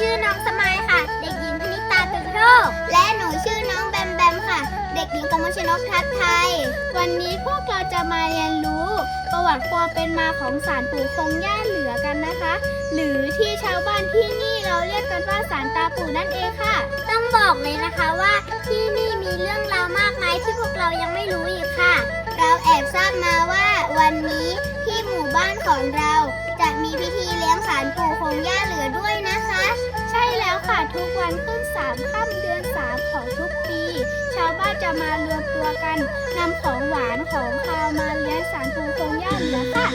ชื่อน้องสมัยค่ะ เด็กหญิงพนิตาเทวโทและหนูชื่อน้องแบมแบมค่ะ เด็กหญิงกมลชนกทัพไทย วันนี้พวกเราจะมาเรียนรู้ ประวัติความเป็นมาของศาลปู่คงย่าเหลือกันนะคะ หรือที่ชาวบ้านที่นี่เราเรียกกันว่าศาลตาปู่นั่นเองค่ะ ต้องบอกเลยนะคะว่าที่นี่มีเรื่องราวมากมายที่พวกเรายังไม่รู้อีกค่ะ เราแอบทราบมาว่าวันนี้ที่หมู่บ้านของเราจะมีพิธีเลี้ยงศาลปู่ วันขึ้นสามค่ำเดือนสามของทุกปี ชาวบ้านจะมารวมตัวกันนำของหวานของคาวมาเลี้ยงศาลปู่คงย่าเหลือค่ะ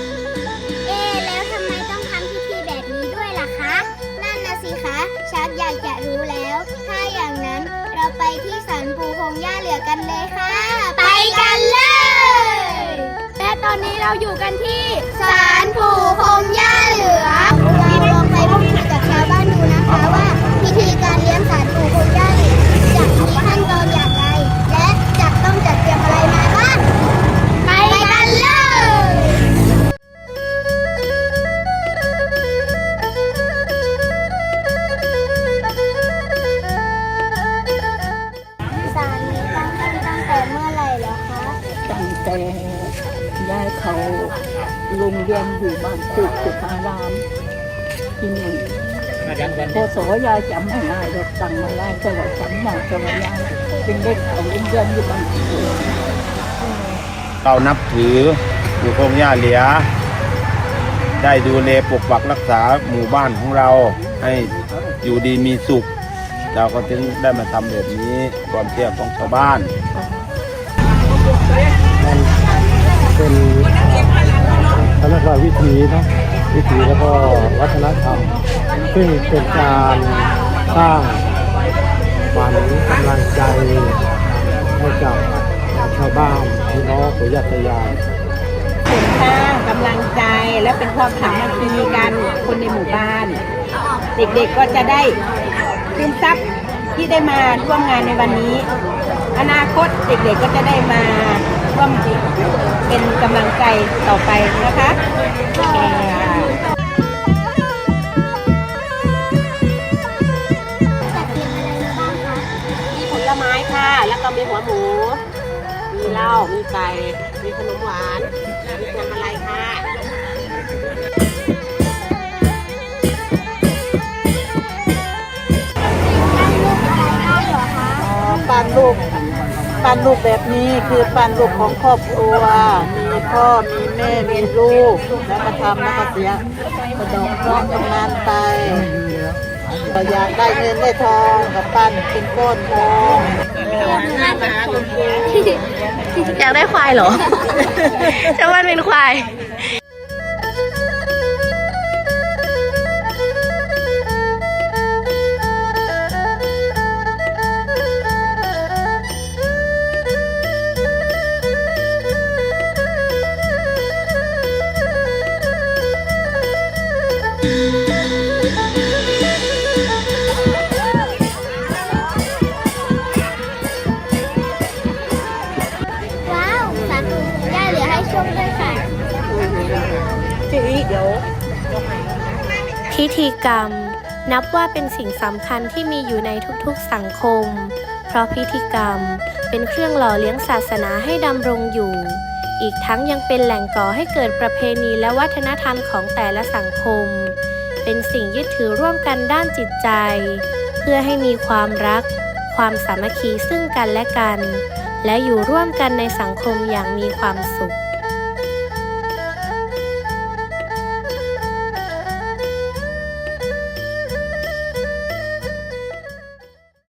เอ๊ะแล้วทำไมต้องทำพิธีแบบนี้ด้วยล่ะคะ นั่นนะสิคะ ชักอยากจะรู้แล้ว ถ้าอย่างนั้นเราไปที่ศาลปู่คงย่าเหลือกันเลยค่ะ ไปกันเลยและตอนนี้เราอยู่กันที่ศาลปู่คงย่าเหลือ แต่ยายเขาโรงเรียนอยู่บ้านสุขสุขารามที่หนึ่งพอสยายจำไม่ได้หรอกตั้งมาได้แต่ว่าจำหนักแต่ว่ายายเป็นเด็กเขาโรงเรียนอยู่บ้านสุขเรานับถือปู่คงย่าเหลีย ได้ดูแลปกปักรักษาหมู่บ้านของเราให้อยู่ดีมีสุข เราก็จึงได้มาทำแบบนี้ความเชื่อของชาวบ้าน มันเป็นเขาเรียกว่าวิถีเนาะวิถีแล้วก็วัฒนธรรม ซึ่งเป็นการสร้างขวัญกำลังใจให้กับชาวบ้านพี่น้องปู่ย่าตยาเป็นสร้างกำลังใจและเป็นความสามัคคีกันคนในหมู่บ้าน เด็กๆก็จะได้คืนทรัพย์ที่ได้มาร่วมงานในวันนี้ อนาคตเด็กๆก็จะได้มา ร่วมเป็นกำลังใจต่อไปนะคะจัดเตรียมอะไรมาบ้างคะมีผลไม้ค่ะ แล้วก็มีหัวหมู มีเหล้า มีไก่ มีขนมหวาน มีพวงมาลัยค่ะตั้งรูปอะไรบ้างเหรอคะอ๋อปั้นรูป ปั้นรูปแบบนี้คือปั้นรูปของครอบครัว มีพ่อ มีแม่ มีลูก แล้วก็ทำแล้วก็เสียกระดอกเคราะห์ตรงนั้นไปก็อยากได้เงินได้ทองกับปั้นเป็นก้อนทองเออน่าจะคนเก่งอยากได้ควายเหรอ จะว่าเป็นควาย ว้าวสาธุย่าเหลือให้ชคด้วยค่ะ ทีนี้เดี๋ยวพิธีกรรม นับว่าเป็นสิ่งสำคัญที่มีอยู่ในทุกๆสังคม เพราะพิธีกรรมเป็นเครื่องหล่อเลี้ยงศาสนาให้ดำรงอยู่ อีกทั้งยังเป็นแหล่งก่อให้เกิดประเพณีและวัฒนธรรมของแต่ละสังคม เป็นสิ่งยึดถือร่วมกันด้านจิตใจ เพื่อให้มีความรัก ความสามัคคีซึ่งกันและกัน และอยู่ร่วมกันในสังคมอย่างมีความสุข